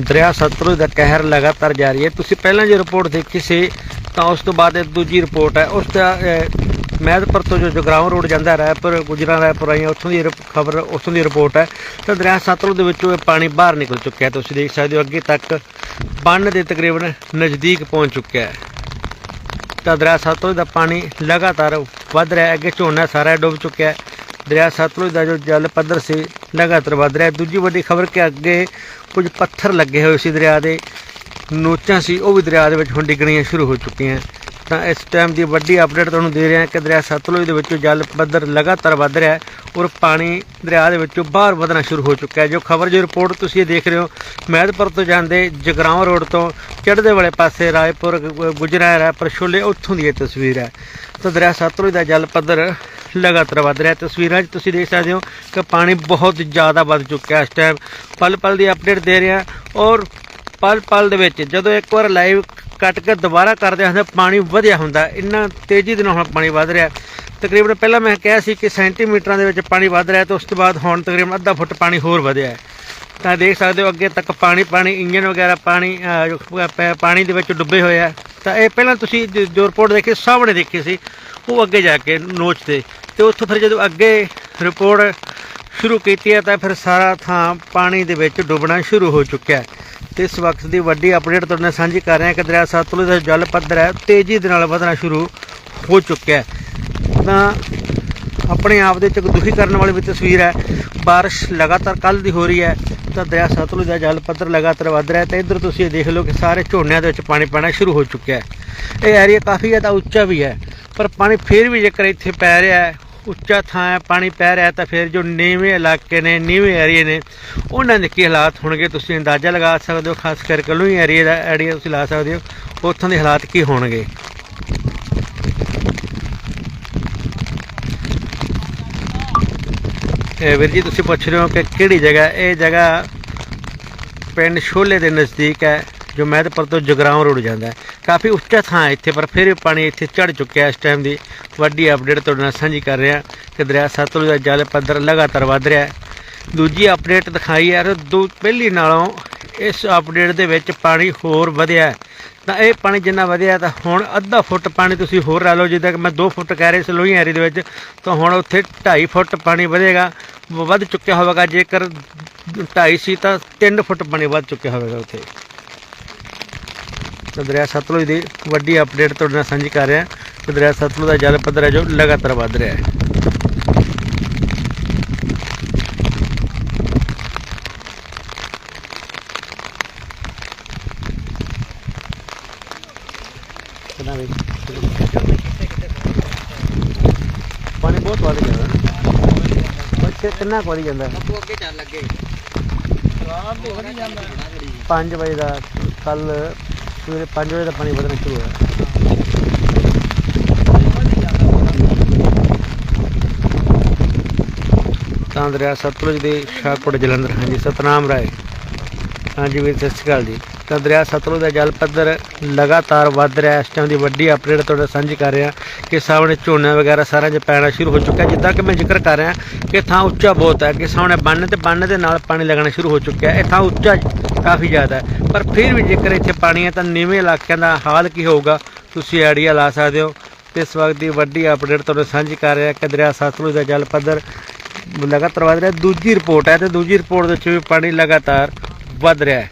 ਦਰਿਆ ਸਤਲੁਜ ਦਾ ਕਹਿਰ ਲਗਾਤਾਰ ਜਾਰੀ ਹੈ। ਤੁਸੀਂ ਪਹਿਲਾਂ ਜੋ ਰਿਪੋਰਟ ਦੇਖੀ ਸੀ ਤਾਂ ਉਸ ਤੋਂ ਬਾਅਦ ਇਹ ਦੂਜੀ ਰਿਪੋਰਟ ਹੈ। ਉਸ ਦਾ ਅਹ, ਮਹਿਦਪੁਰ ਤੋਂ ਜੋ ਜਗਰਾਉਂ ਰੋਡ ਜਾਂਦਾ ਹੈ ਗੁਜਰਾਂ ਰਾਏਪੁਰ ਆਈਆਂ ਉੱਥੋਂ ਦੀ ਖਬਰ ਉੱਥੋਂ ਦੀ ਰਿਪੋਰਟ ਹੈ। ਤਾਂ ਦਰਿਆ ਸਤਲੁਜ ਦੇ ਵਿੱਚੋਂ ਇਹ ਪਾਣੀ ਬਾਹਰ ਨਿਕਲ ਚੁੱਕਿਆ ਹੈ। ਤੁਸੀਂ ਦੇਖ ਸਕਦੇ ਹੋ ਅੱਗੇ ਤੱਕ ਬੰਨ ਦੇ ਤਕਰੀਬਨ ਨਜ਼ਦੀਕ ਪਹੁੰਚ ਚੁੱਕਿਆ ਹੈ। ਤਾਂ ਦਰਿਆ ਸਤਲੁਜ ਦਾ ਪਾਣੀ ਲਗਾਤਾਰ ਵੱਧ ਰਿਹਾ ਹੈ। ਅੱਗੇ ਝੋਨਾ ਸਾਰਾ ਡੁੱਬ ਚੁੱਕਿਆ ਹੈ। ਦਰਿਆ ਸਤਲੁਜ ਦਾ ਜੋ ਜਲ ਪੱਧਰ ਸੀ ਲਗਾਤਾਰ ਵੱਧ ਰਿਹਾ ਦੂਜੀ ਵੱਡੀ ਖਬਰ ਕਿ ਅੱਗੇ ਕੁਝ ਪੱਥਰ ਲੱਗੇ ਹੋਏ ਸੀ ਦਰਿਆ ਦੇ। ਨੋਚਾਂ ਸੀ, ਉਹ ਵੀ ਦਰਿਆ ਦੇ ਵਿੱਚ ਹੁਣ ਡਿੱਗਣੀਆਂ ਸ਼ੁਰੂ ਹੋ ਚੁੱਕੀਆਂ ਤਾਂ ਇਸ ਟਾਈਮ ਦੀ ਵੱਡੀ ਅਪਡੇਟ ਤੁਹਾਨੂੰ ਦੇ ਰਿਹਾ ਕਿ ਦਰਿਆ ਸਤਲੁਜ ਦੇ ਵਿੱਚੋਂ ਜਲ ਪੱਧਰ ਲਗਾਤਾਰ ਵੱਧ ਰਿਹਾ ਹੈ ਔਰ ਪਾਣੀ ਦਰਿਆ ਦੇ ਵਿੱਚੋਂ ਬਾਹਰ ਵਧਣਾ ਸ਼ੁਰੂ ਹੋ ਚੁੱਕਾ ਹੈ। ਜੋ ਖਬਰ, ਜੋ ਰਿਪੋਰਟ ਤੁਸੀਂ ਇਹ ਦੇਖ ਰਹੇ ਹੋ, ਮਹਿਦਪੁਰ ਤੋਂ ਜਾਂਦੇ ਜਗਰਾਉਂ ਰੋਡ ਤੋਂ ਚੜ੍ਹਦੇ ਵਾਲੇ ਪਾਸੇ ਰਾਏਪੁਰ, ਗੁ- ਹੈ ਰਾਏਪੁਰ ਉੱਥੋਂ ਦੀ ਇਹ ਤਸਵੀਰ ਹੈ। ਤਾਂ ਦਰਿਆ ਸਤਲੁਜ ਦਾ ਜਲ ਪੱਧਰ ਲਗਾਤਾਰ ਵੱਧ ਰਿਹਾ ਤਸਵੀਰਾਂ 'ਚ ਤੁਸੀਂ ਦੇਖ ਸਕਦੇ ਹੋ ਕਿ ਪਾਣੀ ਬਹੁਤ ਜ਼ਿਆਦਾ ਵੱਧ ਚੁੱਕਿਆ ਇਸ ਟਾਈਮ ਪਲ ਪਲ ਦੀ ਅਪਡੇਟ ਦੇ ਰਿਹਾ ਔਰ ਪਲ ਪਲ ਦੇ ਵਿੱਚ ਜਦੋਂ ਇੱਕ ਵਾਰ ਲਾਈਵ ਕੱਟ ਕੇ ਦੁਬਾਰਾ ਕਰਦੇ ਹਾਂ ਤਾਂ ਪਾਣੀ ਵਧਿਆ ਹੁੰਦਾ ਇੰਨਾ ਤੇਜ਼ੀ ਦੇ ਨਾਲ ਹੁਣ ਪਾਣੀ ਵੱਧ ਰਿਹਾ ਤਕਰੀਬਨ ਪਹਿਲਾਂ ਮੈਂ ਕਿਹਾ ਸੀ ਕਿ ਸੈਂਟੀਮੀਟਰਾਂ ਦੇ ਵਿੱਚ ਪਾਣੀ ਵੱਧ ਰਿਹਾ ਤੇ ਉਸ ਤੋਂ ਬਾਅਦ ਹੁਣ ਤਕਰੀਬਨ ਅੱਧਾ ਫੁੱਟ ਪਾਣੀ ਹੋਰ ਵਧਿਆ ਤਾਂ ਦੇਖ ਸਕਦੇ ਹੋ ਅੱਗੇ ਤੱਕ ਪਾਣੀ ਪਾਣੀ ਇੰਜਨ ਵਗੈਰਾ ਪਾਣੀ ਅਹ, ਪਾਣੀ ਦੇ ਵਿੱਚ ਡੁੱਬੇ ਹੋਏ ਆ ਤਾਂ ਇਹ ਪਹਿਲਾਂ ਤੁਸੀਂ ਜੋ ਰਿਪੋਰਟ ਦੇਖੀ ਸਾਹਮਣੇ ਦੇਖੀ ਸੀ ਉਹ ਅੱਗੇ ਜਾ ਕੇ ਨੋਚ ਤੇ ਤੇ ਉੱਥੋਂ ਫਿਰ ਜਦੋਂ ਅੱਗੇ ਰਿਪੋਰਟ ਸ਼ੁਰੂ ਕੀਤੀ ਹੈ ਤਾਂ ਫਿਰ ਸਾਰਾ ਥਾਂ ਪਾਣੀ ਦੇ ਵਿੱਚ ਡੁੱਬਣਾ ਸ਼ੁਰੂ ਹੋ ਚੁੱਕਿਆ ਹੈ। ਤੇ ਇਸ ਵਕਤ ਦੀ ਵੱਡੀ ਅਪਡੇਟ ਤੁਹਾਡੇ ਨਾਲ ਸਾਂਝੀ ਕਰ ਰਹੇ ਹਾਂ ਕਿ ਦਰਿਆ ਸਤਲੁਜ ਦਾ ਜਲ ਪੱਧਰ ਹੈ, ਤੇਜ਼ੀ ਦੇ ਨਾਲ ਵਧਣਾ ਸ਼ੁਰੂ ਹੋ ਚੁੱਕਿਆ ਹੈ। ਤਾਂ ਆਪਣੇ ਆਪ ਦੇ ਵਿੱਚ ਇੱਕ ਦੁਖੀ ਕਰਨ ਵਾਲੀ ਵੀ ਤਸਵੀਰ ਹੈ, ਬਾਰਿਸ਼ ਲਗਾਤਾਰ ਕੱਲ ਦੀ ਹੋ ਰਹੀ ਹੈ, ਤਾਂ ਦਰਿਆ ਸਤਲੁਜ ਦਾ ਜਲ ਪੱਧਰ ਲਗਾਤਾਰ ਵੱਧ ਰਿਹਾ ਹੈ ਤੇ ਇੱਧਰ ਤੁਸੀਂ ਇਹ ਦੇਖ ਲਓ ਕਿ ਸਾਰੇ ਝੋਨਿਆਂ ਦੇ ਵਿੱਚ ਪਾਣੀ ਪੈਣਾ ਸ਼ੁਰੂ ਹੋ ਚੁੱਕਿਆ ਹੈ। ਇਹ ਏਰੀਆ ਕਾਫੀ ਜ਼ਿਆਦਾ ਉੱਚਾ ਵੀ ਹੈ, ਪਰ ਪਾਣੀ ਫਿਰ ਵੀ ਜੇਕਰ ਇੱਥੇ ਪੈ ਰਿਹਾ ਹੈ ਉੱਚਾ ਥਾਂ ਹੈ, ਪਾਣੀ ਪੈ ਰਿਹਾ ਤਾਂ ਫਿਰ ਜੋ ਨੀਵੇਂ ਇਲਾਕੇ ਨੇ, ਨੀਵੇਂ ਏਰੀਏ ਨੇ, ਉਹਨਾਂ ਦੇ ਕੀ ਹਾਲਾਤ ਹੋਣਗੇ, ਤੁਸੀਂ ਅੰਦਾਜ਼ਾ ਲਗਾ ਸਕਦੇ ਹੋ, ਖਾਸ ਕਰਕੇ ਲੋਈ ਏਰੀਏ ਦਾ ਏਰੀਆ ਤੁਸੀਂ ਲਾ ਸਕਦੇ ਹੋ, ਉੱਥੋਂ ਦੇ ਹਾਲਾਤ ਕੀ ਹੋਣਗੇ? ਇਹ ਵੀਰ ਜੀ, ਤੁਸੀਂ ਪੁੱਛ ਰਹੇ ਹੋ ਕਿ ਕਿਹੜੀ ਜਗ੍ਹਾ ਇਹ ਜਗ੍ਹਾ ਪਿੰਡ ਸ਼ੋਲੇ ਦੇ ਨਜ਼ਦੀਕ ਹੈ। ਜੋ ਮਹਿਦਪੁਰ ਤੋਂ ਜਗਰਾਉਂ ਰੋਡ ਜਾਂਦਾ ਹੈ। ਕਾਫੀ ਉੱਚਾ ਥਾਂ ਹੈ ਇੱਥੇ, ਪਰ ਫਿਰ ਵੀ ਪਾਣੀ ਇੱਥੇ ਚੜ ਚੁੱਕਿਆ ਇਸ ਟਾਈਮ ਦੀ। ਵੱਡੀ ਅਪਡੇਟ ਤੁਹਾਡੇ ਨਾਲ ਸਾਂਝੀ ਕਰ ਰਿਹਾ ਕਿ ਦਰਿਆ ਸਤਲੁਜ ਦਾ ਜਲ ਪੱਧਰ ਲਗਾਤਾਰ ਵੱਧ ਰਿਹਾ ਹੈ। ਦੂਜੀ ਅਪਡੇਟ ਦਿਖਾਈ ਹੈ ਦੂ ਪਹਿਲੀ ਨਾਲੋਂ ਇਸ ਅਪਡੇਟ ਦੇ ਵਿੱਚ ਪਾਣੀ ਹੋਰ ਵਧਿਆ ਤਾਂ ਇਹ ਪਾਣੀ ਜਿੰਨਾ ਵਧਿਆ ਤਾਂ ਹੁਣ ਅੱਧਾ ਫੁੱਟ ਪਾਣੀ ਤੁਸੀਂ ਹੋਰ ਲਾ ਲਓ, ਜਿੱਦਾਂ ਕਿ ਮੈਂ 2 ਫੁੱਟ ਕਹਿ ਰਿਹਾ ਸੀ ਲੋਹੀ ਏਰੀਏ ਦੇ ਵਿੱਚ, ਤਾਂ ਹੁਣ ਉੱਥੇ 2.5 ਫੁੱਟ ਪਾਣੀ ਵਧੇਗਾ। ਵ- ਵੱਧ ਚੁੱਕਿਆ ਹੋਵੇਗਾ, ਜੇਕਰ 2.5 ਸੀ ਤਾਂ 3 ਫੁੱਟ ਪਾਣੀ ਵੱਧ ਚੁੱਕਿਆ ਹੋਵੇਗਾ ਉੱਥੇ। ਤਾਂ ਦਰਿਆ ਸਤਲੁਜ ਦੀ ਵੱਡੀ ਅਪਡੇਟ ਤੁਹਾਡੇ ਨਾਲ ਸਾਂਝੀ ਕਰ ਰਿਹਾ। ਕਿ ਦਰਿਆ ਸਤਲੁਜ ਦਾ ਜਲ ਪੱਧਰ ਹੈ ਜੋ ਲਗਾਤਾਰ ਵੱਧ ਰਿਹਾ ਹੈ। ਪਾਣੀ ਬਹੁਤ ਵੱਧ ਗਿਆ। ਬੱਚੇ ਕਿੰਨਾ ਕੁ ਵਧੀ ਜਾਂਦਾ ਤੂੰ ਅੱਗੇ ਚੱਲ ਲੱਗੇ। ਰਾਤ ਦੇ ਵਧੀ ਜਾਂਦਾ 5 ਵਜੇ ਦਾ ਕੱਲ ਸਵੇਰੇ 5 ਵਜੇ ਦਾ ਪਾਣੀ ਵਧਣਾ ਸ਼ੁਰੂ ਹੋਇਆ। ਤਾਂ ਦਰਿਆ ਸਤਲੁਜ ਦੇ, ਸ਼ਾਹਕੋਟ, ਜਲੰਧਰ। ਹਾਂਜੀ, ਸਤਨਾਮ ਰਾਏ। ਹਾਂਜੀ ਵੀਰ, ਸਤਿ ਸ਼੍ਰੀ ਅਕਾਲ ਜੀ। ਤਾਂ ਦਰਿਆ ਸਤਲੁਜ ਦਾ ਜਲ ਪੱਧਰ ਲਗਾਤਾਰ ਵੱਧ ਰਿਹਾ ਇਸ ਟਾਈਮ ਦੀ ਵੱਡੀ ਅਪਡੇਟ ਤੁਹਾਡੇ ਸਾਂਝੀ ਕਰ ਰਿਹਾ ਕਿ ਸਾਹਮਣੇ ਝੋਨਾ ਵਗੈਰਾ ਸਾਰਾ ਜਿਹਾ ਪੈਣਾ ਸ਼ੁਰੂ ਹੋ ਚੁੱਕਾ ਜਿੱਦਾਂ ਕਿ ਮੈਂ ਜ਼ਿਕਰ ਕਰ ਰਿਹਾ ਕਿ ਥਾਂ ਉੱਚਾ ਬਹੁਤ ਹੈ, ਕਿ ਸਾਹਮਣੇ ਬੰਨ ਤੇ ਬੰਨ ਦੇ ਨਾਲ ਪਾਣੀ ਲੱਗਣਾ ਸ਼ੁਰੂ ਹੋ ਚੁੱਕਿਆ ਇਹ ਥਾਂ ਉੱਚਾ ਕਾਫੀ ਜ਼ਿਆਦਾ ਹੈ। ਪਰ ਫਿਰ ਵੀ ਜੇਕਰ ਇੱਥੇ ਪਾਣੀ ਹੈ ਤਾਂ ਨੀਵੇਂ ਇਲਾਕਿਆਂ ਦਾ ਹਾਲ ਕੀ ਹੋਊਗਾ, ਤੁਸੀਂ ਆਈਡੀਆ ਲਾ ਸਕਦੇ ਹੋ। ਤੇ ਇਸ ਵਕਤ ਦੀ ਵੱਡੀ ਅਪਡੇਟ ਤੁਹਾਡੇ ਸਾਂਝੀ ਕਰ ਰਿਹਾ ਕਿ ਦਰਿਆ ਸਤਲੁਜ ਦਾ ਜਲ ਪੱਧਰ ਲਗਾਤਾਰ ਵੱਧ ਰਿਹਾ ਦੂਜੀ ਰਿਪੋਰਟ ਹੈ ਤੇ ਦੂਜੀ ਰਿਪੋਰਟ ਦੇ ਵਿੱਚ ਵੀ ਪਾਣੀ ਲਗਾਤਾਰ ਵੱਧ ਰਿਹਾ ਹੈ।